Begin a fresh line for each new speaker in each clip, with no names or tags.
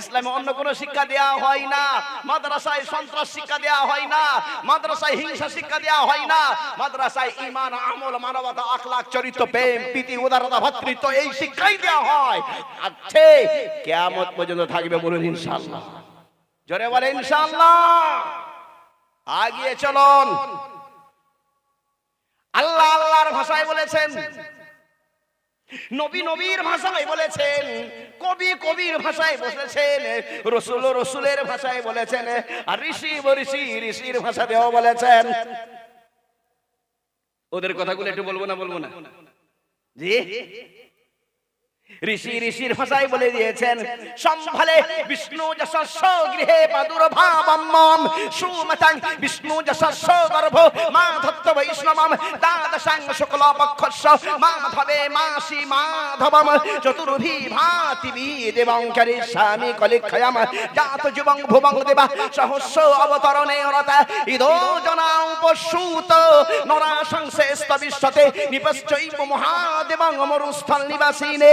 ইসলামে অন্য কোনো শিক্ষা দেওয়া হয় না। মাদ্রাসায় সন্ত্রাস শিক্ষা দেওয়া হয় না। মাদ্রাসায় হিংসা শিক্ষা দেওয়া হয় না। মাদ্রাসায় ইমান আমল, মানবতা আখলাক চরিত্র, প্রেম, প্রীতি, উদারতা ভ্রাতৃত্ব এই শিক্ষাই দেওয়া হয়। আছে কেয়ামত পর্যন্ত থাকবে বলুন ইনশাআল্লাহ। জোরে বলে ইনশাআল্লাহ। আগিয়ে চলুন। আল্লাহ আল্লাহর ভাষায় বলেছেন নবী নবীর ভাষায় বলেছেন, কবি কবির ভাষায় বলেছেন রসুল রসুলের ভাষায় বলেছেন, আর ঋষি ঋষি ঋষির ভাষাতেও বলেছেন। ওদের কথাগুলো একটু বলব না বলব না? জি? ঋষি ঋষির ভাষায় বলে দিয়েছেন, সম্ভালে বিষ্ণু যশস্য গৃহে প্রাদুর্ভাবম সুমতাং বিষ্ণু যশস্য গর্ভ, মা ধত্ত বৈষ্ণবম, দ্বাদশাং শুক্ল পক্ষস্য মাধবে মাসি মাধবম, চতুর্ভি ভাতি দেবং করিষ্যামি কলিক্ষয়ম, জাত যুবং ভুবং দেবা, সহস্র অবতরণে রতা ইদো জনা উপসূত নরা সংশ্রেষ্ঠ বিশ্বতে নিপশ্চৈব মহাদেবং মরুস্থল নিবাসিনে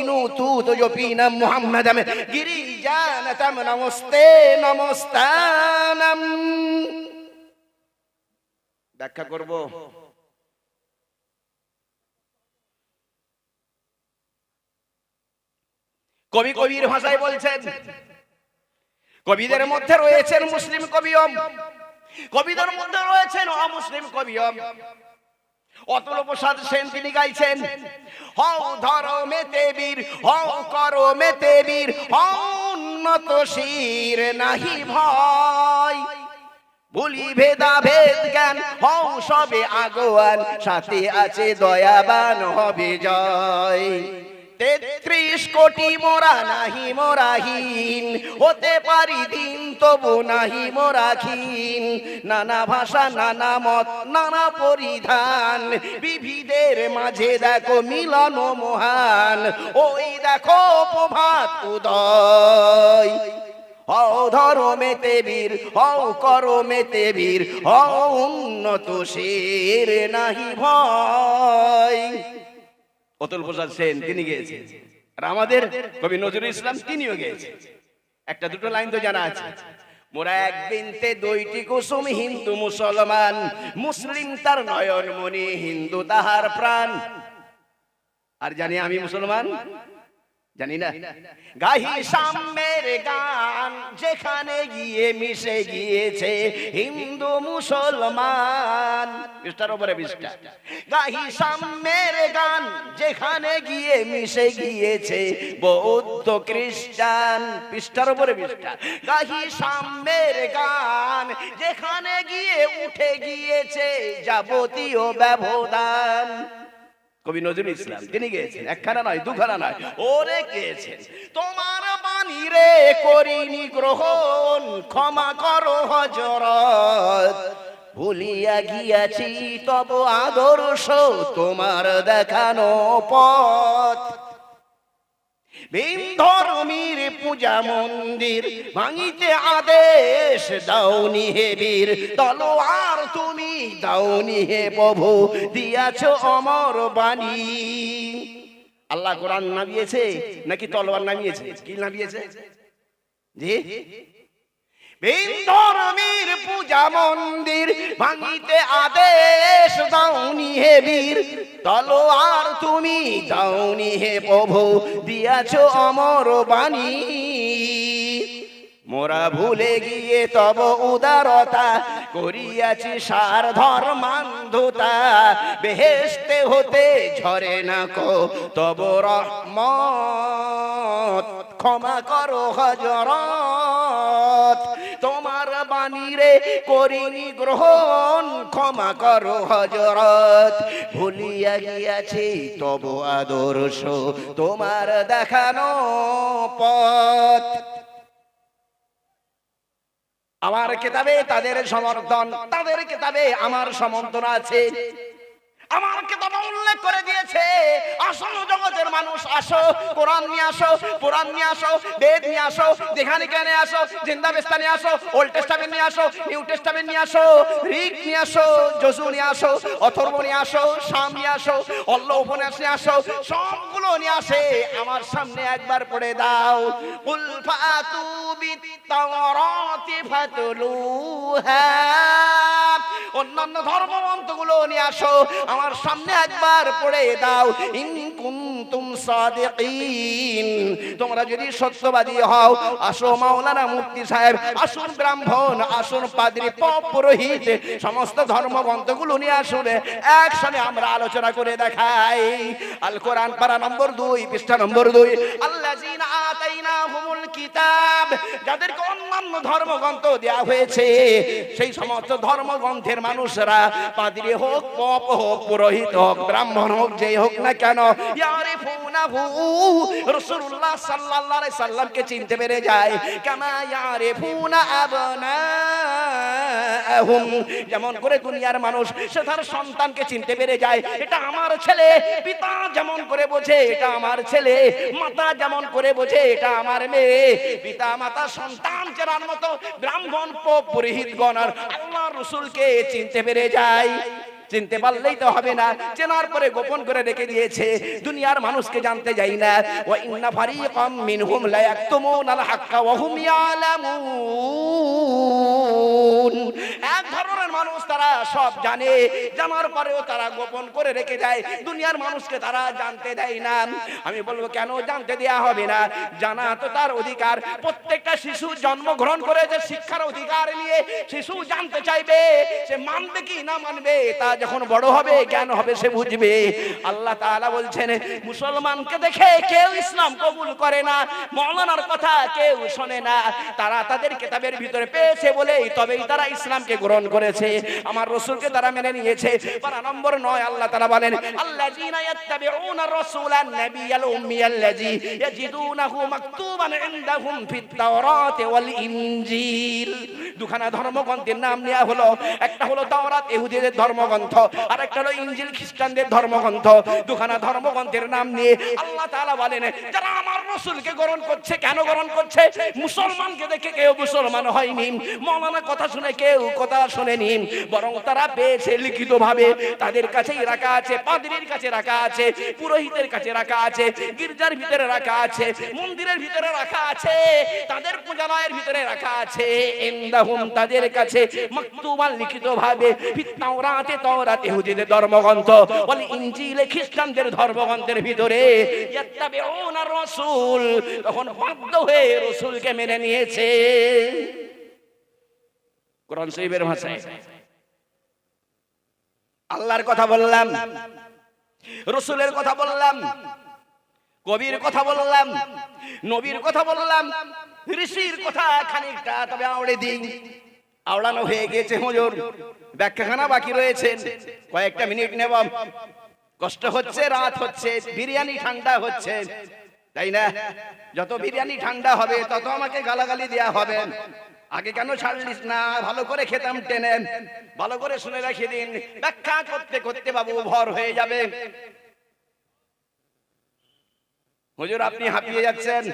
ইনু তু তো জফিনাম মুহাম্মাদাম গিরিজানাতাম নমস্তে নমস্তানাম। ব্যাখ্যা করব। কবি কবির ভাষায় বলছেন, কবিদের মধ্যে রয়েছেন মুসলিম কবিয়ম। কবিদের মধ্যে রয়েছেন অমুসলিম কবিয়ম। অতুল প্রসাদ সেন তিনি গাইছেন। হও ধরো মেতে বীর, হও করো মেতে বীর, হও উন্নত শির নাহি ভয়। বলি ভেদা ভেদ জ্ঞান, হও সবে আগোয়ান, সাথে আছে দয়াবান হবে জয় তেত্রিশ কোটি মোরা নাহি মোরাহীন হতে পারি দিন, তবু নাহি মোরাখীন নানা ভাষা, নানা মত, নানা পরিধান। বিবিধের মাঝে দেখো মিলন মহান। ওই দেখো প্রভাত উদয়। হও ধরো মেতে বীর, হও করো মেতে বীর, হও উন্নত শের নাহি ভয়। অতুল প্রসাদ সেন, তিনি গিয়েছেন। আর আমাদের কবি নজরুল ইসলাম, তিনিও গিয়েছেন। একটা দুটো লাইন তো জানা আছে। মোরা এক বিনতে দুইটি কুসুম হিন্দু মুসলমান, মুসলিম তার নয়ন মনি হিন্দু তাহার প্রাণ। আর জানি আমি মুসলমান? জানি না। গাহি সাম্যের গান যেখানে গিয়ে মিশে গিয়েছে হিন্দু মুসলমান। মিস্টার ওপরে মিস্টার গাহি সাম্যের গান যেখানে গিয়ে মিশে গিয়েছে বৌদ্ধ খ্রিস্টান। পৃষ্ঠার উপরে পৃষ্ঠা। গাহি সাম্যের গান যেখানে গিয়ে উঠে গিয়েছে যাবতীয় ব্যবধান। কবি নজরুল ইসলাম তিনি গেয়েছেন একখানা নয় দুখানা নয় ওরে গেয়েছেন। তোমার বাণী রে করিনি গ্রহণ ক্ষমা করো হজরত ভুলিয়া গিয়াছি তব আদর্শ তোমার দেখানো পথ। ধর্মীর পূজা মন্দির ভাঙিতে আদেশ দাওনি হে বীর। তলোয়ার তুমি দাওনি হে প্রভু, দিয়াছ অমর বাণী। আল্লাহ কোরআন নামিয়েছে, নাকি তলোয়ার নামিয়েছে? কি নামিয়েছে? জি? ধর্মীর পূজা মন্দির ভাঙিতে আদেশ দাওনি হে বীর। তলোয়ার তুমি দাওনি হে প্রভু, দিয়াছ অমর বাণী। মোরা ভুলে গিয়ে তব উদারতা করিয়াছি সার ধর্মান্ধতা। বেহেস্তে হতে ঝরে না কো, তব রহমত। ক্ষমা করো হজরত তোমার বাণী রে করিনি গ্রহণ। ক্ষমা করো হজরত ভুলিয়া গিয়াছি তব আদর্শ, তোমার দেখানো পথ। আমার কেতাবে তাদের সমর্থন তাদের কেতাবে আমার সমর্থন আছে। আমার কেতাব উল্লেখ করে দিয়েছে আসল জগতের মানুষ আসো কোরআন নিয়ে আসো কোরআন নিয়ে আসো বেদ নিয়ে আসো যেখানে কেনে আসো জিন্দা বেস্তা নিয়ে আসো ওল্ড টেস্টামেন্ট নিয়ে আসো নিউ টেস্টামেন্ট নিয়ে আসো রিক নিয়ে আসো যজু নিয়ে আসো অথর্ব নিয়ে আসো শাম নিয়ে আসো অল্ল উপন্যাস নিয়ে আসো সবগুলো নিয়ে আসে আমার সামনে একবার পড়ে দাও উল ফাতু বিত তাওরাতি ফাতলুহা অন্যান্য ধর্মগ্রন্থগুলো নিয়ে আসো। আমার সামনে একবার পড়ে দাও। ইন কুনতুম সাদিকিন। তোমরা যদি সত্যবাদী হও, আসো মাওলানা মুফতি সাহেব, আসুন ব্রাহ্মণ, আসুন পাদ্রী পুরোহিত, সমস্ত ধর্মগ্রন্থগুলো নিয়ে আসুন। একসঙ্গে আমরা আলোচনা করে দেখাই। আল কোরআন পারা নম্বর দুই, পৃষ্ঠা নম্বর দুই। আল্লাযীনা আতাইনাহুমুল কিতাব, যাদেরকে অন্যান্য ধর্মগ্রন্থ দেওয়া হয়েছে, সেই সমস্ত ধর্মগ্রন্থের মানুষরা, পাদ্রী হোক, পপ হোক, পুরোহিত হোক, ব্রাহ্মণ হোক, যেই হোক না কেন সাল্লামকে চিনতে পেরে যায় যেমন করে দুনিয়ার মানুষ, সে তার সন্তানকে চিনতে পেরে যায়, এটা আমার ছেলে, পিতা যেমন করে বোঝে, এটা আমার ছেলে, মাতা যেমন করে বোঝে, এটা আমার মেয়ে পিতা মাতা সন্তান চেনার মতো ব্রাহ্মণ, পোপ, পুরোহিতগণ আর আল্লাহ রসুলকে চিনতে পেরে যায় চিনতে পারলেই তো হবে না। চেনার পরে গোপন করে রেখে দিয়েছে। দুনিয়ার মানুষকে জানতে যাই না। ওয়া ইন্না ফারিকাম মিনহুম লা ইয়াকতুমুনাল হাক্কা ওয়া হুম ইয়ালামুন। এক ধরনের মানুষ তারা সব জানে, জানার পরেও তারা গোপন করে রেখে দেয়। দুনিয়ার মানুষকে তারা জানতে দেয় না। আমি বলব, কেন জানতে দেয়া হবে না? জানা তো তার অধিকার। প্রত্যেকটা শিশু জন্মগ্রহণ করেছে শিক্ষার অধিকার নিয়ে শিশু জানতে চাইবে, সে মানবে কি না মানবে, তা যখন বড় হবে, জ্ঞান হবে, সে বুঝবে। আল্লাহ তাআলা বলছেন, মুসলমানকে দেখে কেউ ইসলাম কবুল করে না। মৌলানার কথা কেউ শোনে না। তারা তাদের কিতাবের ভিতরে পেয়েছে বলেই তবেই তারা ইসলামকে গ্রহণ করেছে। আমার রসুলকে তারা মেনে নিয়েছে। নম্বর নয়, আল্লাহ তারা বলেন দুখানা ধর্মগ্রন্থের নাম নেওয়া হলো। একটা হলো ধর্মগ্রন্থ আর একটা হলো খ্রিস্টানদের ধর্মগ্রন্থ। দুখানা ধর্মগ্রন্থের নাম নিয়ে আল্লাহ বলেন, যারা রসুলকে গ্রহণ করছে, কেন গ্রহণ করছে? মুসলমানকে দেখে কেউ মুসলমান হয়নি। মৌলানা কথা শুনে কেউ কথা শুনেনি। বরং তারা পেয়েছে লিখিত ভাবে তাদের কাছেই রাখা আছে, পাদ্রীর কাছে রাখা আছে, পুরোহিতের কাছে রাখা আছে, গির্জার ভিতরে রাখা আছে, মন্দিরের ভিতরে রাখা আছে, তাদের পূজালয়ের ভিতরে রাখা আছে। ইনদাহুম তাদের কাছে মাকতুবান লিখিত ভাবে তাওরাতে তাওরাতে হুদিদের ধর্মগ্রন্থ। বলে ইনজিলে খ্রিস্টানদের ধর্মগ্রন্থের ভিতরে, ইয়াত্তাবিউনা রাসূল। তখন বাধ্য হয়ে রাসূলকে মেনে নিয়েছে। কোরআন শরীফের ভাষায়। আল্লাহর কথা বললাম। রসুলের কথা বললাম। কবির কথা বললাম। নবীর কথা বললাম। ঋষির কথা খানিকটা তবে আওড়ে দিন আওড়ানো হয়ে গেছে হুজুর। ব্যাখ্যাখানা বাকি রয়েছে। কয়েকটা মিনিট নেব। কষ্ট হচ্ছে, রাত হচ্ছে, বিরিয়ানি ঠান্ডা হচ্ছে। তাই না? যত বিরিয়ানি ঠান্ডা হবে, তত আমাকে গালাগালি দেওয়া হবে। আগে কেন ছাড়লিস না? ভালো করে খেতাম টেনে। ভালো করে শুনে রাখি দিন। ব্যাখ্যা করতে করতে বাবু ভর হয়ে যাবে। হুজুর, আপনি হাঁপিয়ে যাচ্ছেন।